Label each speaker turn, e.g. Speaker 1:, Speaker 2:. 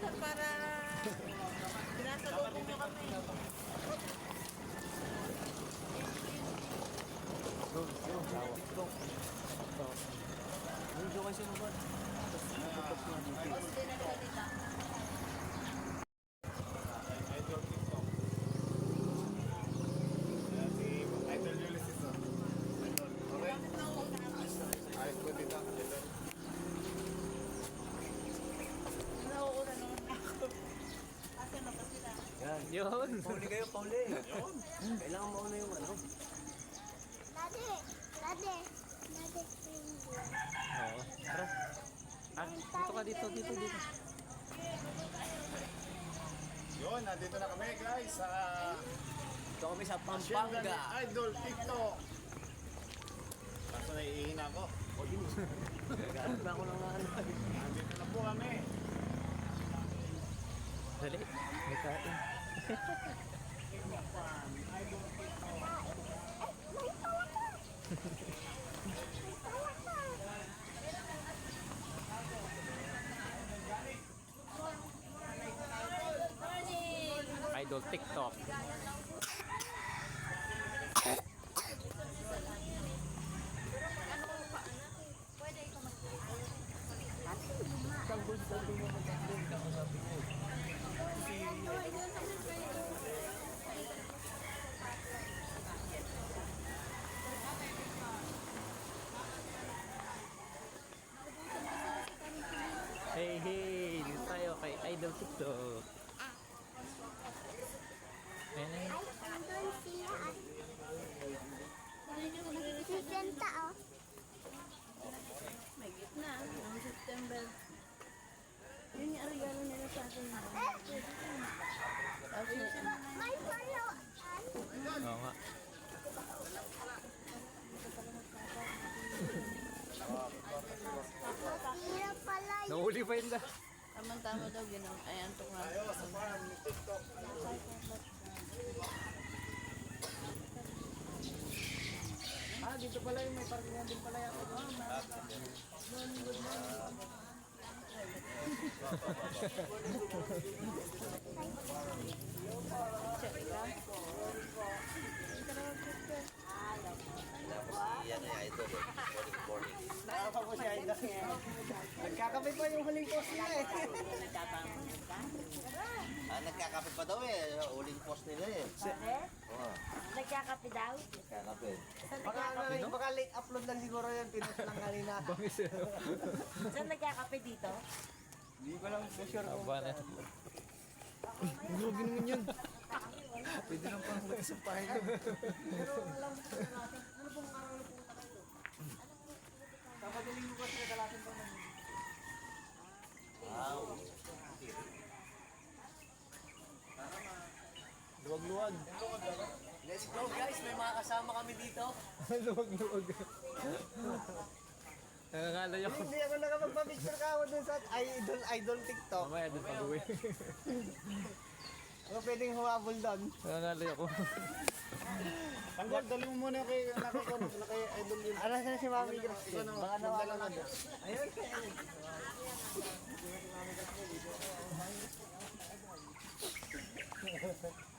Speaker 1: doon para pinasalubong nyo kami.
Speaker 2: Medyo kasi naman.
Speaker 1: Tapos din nagsalita.
Speaker 3: Idol Ulysses oh. Idol. Okay. Ayos po dito. Idol.
Speaker 1: Nauuna naman ako. Asa na ba sila?
Speaker 2: Yan. Yun. Pauli kayo, Pauli. Yun. Kailangan mauna yung ano.
Speaker 4: Daddy, daddy, daddy, finger.
Speaker 2: Oo. Tara. Ah, dito ka dito, dito, dito.
Speaker 3: Yun, nandito na kami guys sa
Speaker 2: Dito kami sa
Speaker 3: Pampanga. Idol TikTok. Kaso naiihina ko.
Speaker 2: O, yun. Nagkaroon na ako ng ano.
Speaker 3: Nandito na po kami.
Speaker 2: Dali. May kain. Idol TikTok. Idol TikTok. Ayan na yun.
Speaker 4: I don't see us. Si Santa, oh.
Speaker 1: May gitna. Noong September. Yun yung regalo nila sa na-
Speaker 4: May follow.
Speaker 2: Oo nga. Nahuli pa yun na.
Speaker 1: Tama-tama daw, ginang. Ay, antok na.
Speaker 3: Tayo sa farm ni TikTok.
Speaker 2: Ah, dito pala yung may parkingan din pala yata. Nagkakape pa yung huling post nila eh.
Speaker 5: Ah, nagkakape pa daw eh. Uling post nila eh. Oo,
Speaker 4: Nagkakape daw.
Speaker 5: nagkakape.
Speaker 2: Baka, baka late upload lang siguro yan. Pinost lang kanina. Bangis eh.
Speaker 4: Saan nagkakape dito?
Speaker 2: Hindi ko lang sure kung... Na. Huwag naman yun. Pwede lang pang magsampahin yun. Kapagaling luwag. Let's go guys, may mga kasama kami dito. luwag, luwag. Nakakala nyo.
Speaker 6: Hindi ako nakapagpa-picture ka ako dun sa idol, idol TikTok.
Speaker 2: Mamaya dun pag-uwi.
Speaker 6: Ako pwedeng humabol doon.
Speaker 2: Nakakala ako.
Speaker 3: Tanggal, dali mo muna kay nakakunod na kay idol yun.
Speaker 6: Alas na si Mami Christine. Baka nawala na doon. Ayun.
Speaker 3: Ayun.